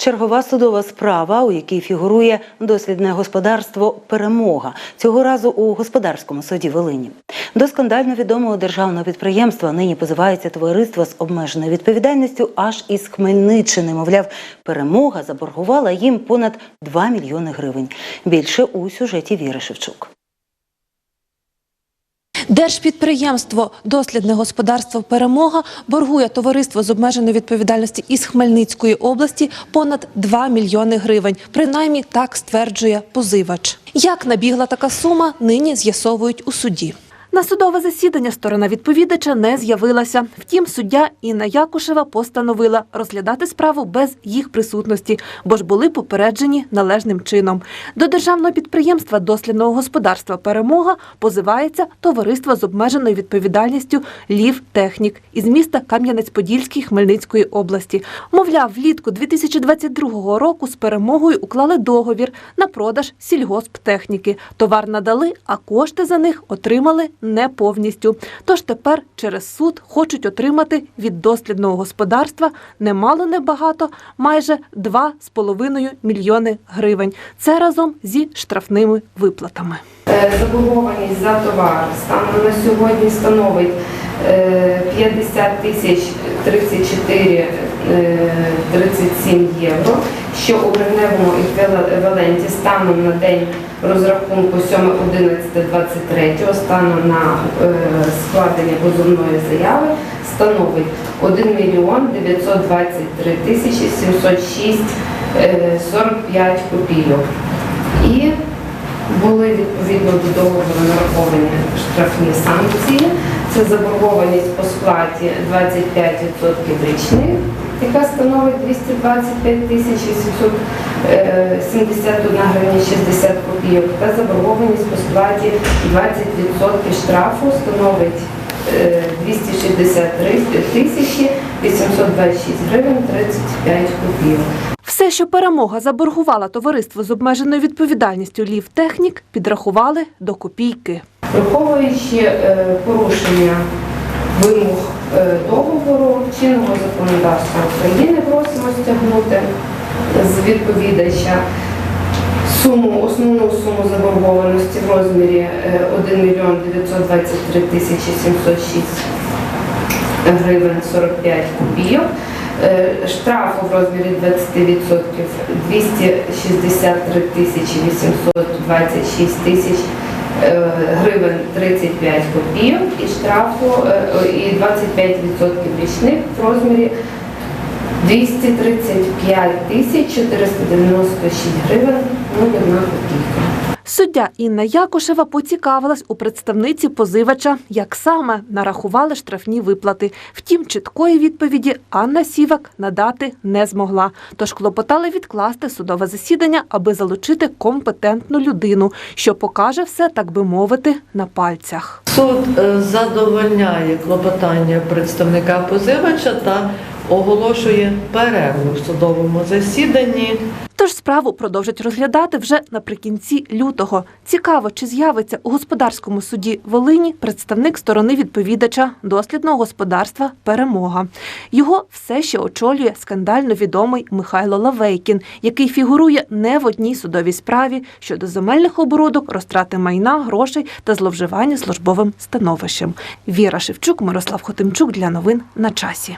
Чергова судова справа, у якій фігурує дослідне господарство Перемога цього разу у господарському суді Волині. До скандально відомого державного підприємства нині позивається товариство з обмеженою відповідальністю аж із Хмельниччини. Мовляв, перемога заборгувала їм понад 2 мільйони гривень. Більше у сюжеті Віри Шевчук. Держпідприємство Дослідне господарство Перемога боргує товариство з обмеженої відповідальності із Хмельницької області понад 2 мільйони гривень. Принаймні так стверджує позивач. Як набігла така сума, нині з'ясовують у суді. На судове засідання сторона відповідача не з'явилася. Втім, суддя Інна Якушева постановила розглядати справу без їх присутності, бо ж були попереджені належним чином. До державного підприємства дослідного господарства Перемога позивається товариство з обмеженою відповідальністю Лів Технік із міста Кам'янець-Подільський Хмельницької області. Мовляв, влітку 2022 року з перемогою уклали договір на продаж сільгосптехніки. Товар надали, а кошти за них отримали не повністю. Тож тепер через суд хочуть отримати від дослідного господарства немало небагато, майже 2,5 мільйони гривень. Це разом зі штрафними виплатами. Е, Заборгованість за товар станом на сьогодні становить е, 50 тисяч 34 е, 37 євро, що у гривневому еквіваленті станом на день розрахунку 7.11.23 станом на е, складення позовної заяви становить 1 мільйон 923 тисячі 706 е, 45 копійок. І були відповідно до договору нараховані штрафні санкції. Це заборгованість по сплаті 25% річних, яка становить 225 тисяч 871 гривня 60 копійок, та заборгованість по сплаті 20% штрафу становить е, 263 тисячі 826 гривень 35 копійок. Все, що перемога заборгувала товариство з обмеженою відповідальністю Лів Технік, підрахували до копійки. Враховуючи е, порушення вимог е, договору чинного законодавства України, просимо стягнути з відповідача суму, основну суму заборгованості в розмірі е, 1 мільйон 923 тисячі 706 гривень 45 копійок. Е, Штрафу в розмірі 20% 263 тисячі 826 тисяч е, гривень 35 копійок і штрафу е, і 25% річних в розмірі 235 тисяч 496 гривень 01 копійка. Суддя Інна Якушева поцікавилась у представниці позивача, як саме нарахували штрафні виплати. Втім, чіткої відповіді Анна Сівак надати не змогла. Тож клопотали відкласти судове засідання, аби залучити компетентну людину, що покаже все, так би мовити, на пальцях. Суд е, задовольняє клопотання представника позивача та оголошує перерву в судовому засіданні. Тож справу продовжать розглядати вже наприкінці лютого. Цікаво, чи з'явиться у господарському суді Волині представник сторони відповідача дослідного господарства Перемога. Його все ще очолює скандально відомий Михайло Лавейкін, який фігурує не в одній судовій справі щодо земельних оборудок, розтрати майна, грошей та зловживання службовим становищем. Віра Шевчук, Мирослав Хотимчук для новин на часі.